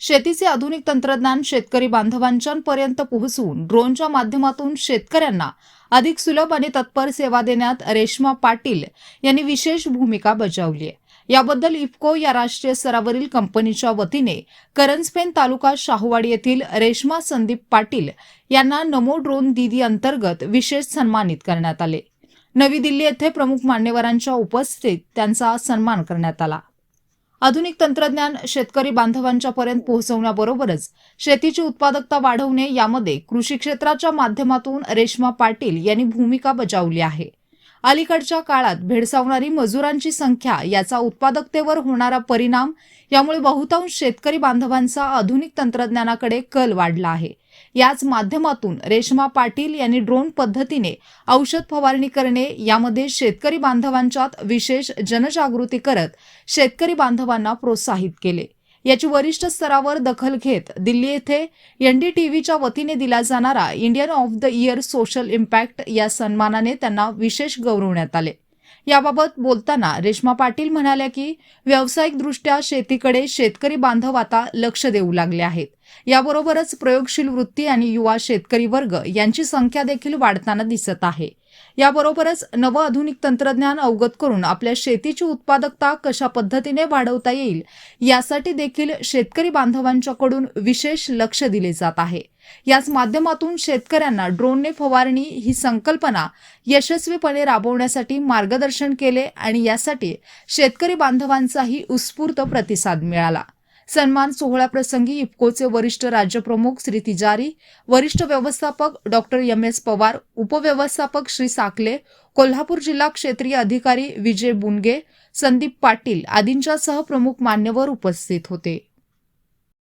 शेतीचे आधुनिक तंत्रज्ञान शेतकरी बांधवांच्यापर्यंत पोहोचवून ड्रोनच्या माध्यमातून शेतकऱ्यांना अधिक सुलभ आणि तत्पर सेवा देण्यात रेश्मा पाटील यांनी विशेष भूमिका बजावली आहे. याबद्दल इफको या राष्ट्रीय स्तरावरील कंपनीच्या वतीने करंजपेन तालुका शाहूवाडी येथील रेश्मा संदीप पाटील यांना नमो ड्रोन दिदी अंतर्गत विशेष सन्मानित करण्यात आले. नवी दिल्ली येथे प्रमुख मान्यवरांच्या उपस्थितीत त्यांचा सन्मान करण्यात आला. आधुनिक तंत्रज्ञान शेतकरी बांधवांच्या पर्यंत पोहोचवण्याबरोबरच शेतीची उत्पादकता वाढवणे यामध्ये कृषी क्षेत्राच्या माध्यमातून रेश्मा पाटील यांनी भूमिका बजावली आहे. अलीकडच्या काळात भेडसावणारी मजुरांची संख्या याचा उत्पादकतेवर होणारा परिणाम यामुळे बहुतांश शेतकरी बांधवांचा आधुनिक तंत्रज्ञानाकडे कल वाढला आहे. याच माध्यमातून रेश्मा पाटील यांनी ड्रोन पद्धतीने औषध फवारणी करणे यामध्ये शेतकरी बांधवांच्यात विशेष जनजागृती करत शेतकरी बांधवांना प्रोत्साहित केले. याची वरिष्ठ स्तरावर दखल घेत दिल्ली येथे एनडीटीव्हीच्या वतीने दिला जाणारा Indian of the year social impact या सन्मानाने त्यांना विशेष गौरवण्यात आले. याबाबत बोलताना रेश्मा पाटील म्हणाल्या की व्यावसायिकदृष्ट्या शेतीकडे शेतकरी बांधव आता लक्ष देऊ लागले आहेत. याबरोबरच प्रयोगशील वृत्ती आणि युवा शेतकरी वर्ग यांची संख्या देखील वाढताना दिसत आहे. याबरोबरच नव आधुनिक तंत्रज्ञान अवगत करून आपल्या शेतीची उत्पादकता कशा पद्धतीने वाढवता येईल यासाठी देखील शेतकरी बांधवांच्याकडून विशेष लक्ष दिले जात आहे. याच माध्यमातून शेतकऱ्यांना ड्रोनने फवारणी ही संकल्पना यशस्वीपणे राबवण्यासाठी मार्गदर्शन केले आणि यासाठी शेतकरी बांधवांचाही उत्स्फूर्त प्रतिसाद मिळाला. सन्मान सोहळ्याप्रसंगी इफ्कोचे वरिष्ठ राज्यप्रमुख श्री तिजारी वरिष्ठ व्यवस्थापक डॉक्टर एम. एस. पवार उपव्यवस्थापक श्री साकले कोल्हापूर जिल्हा क्षेत्रीय अधिकारी विजय बुनगे संदीप पाटील आदींच्यासह प्रमुख मान्यवर उपस्थित होते.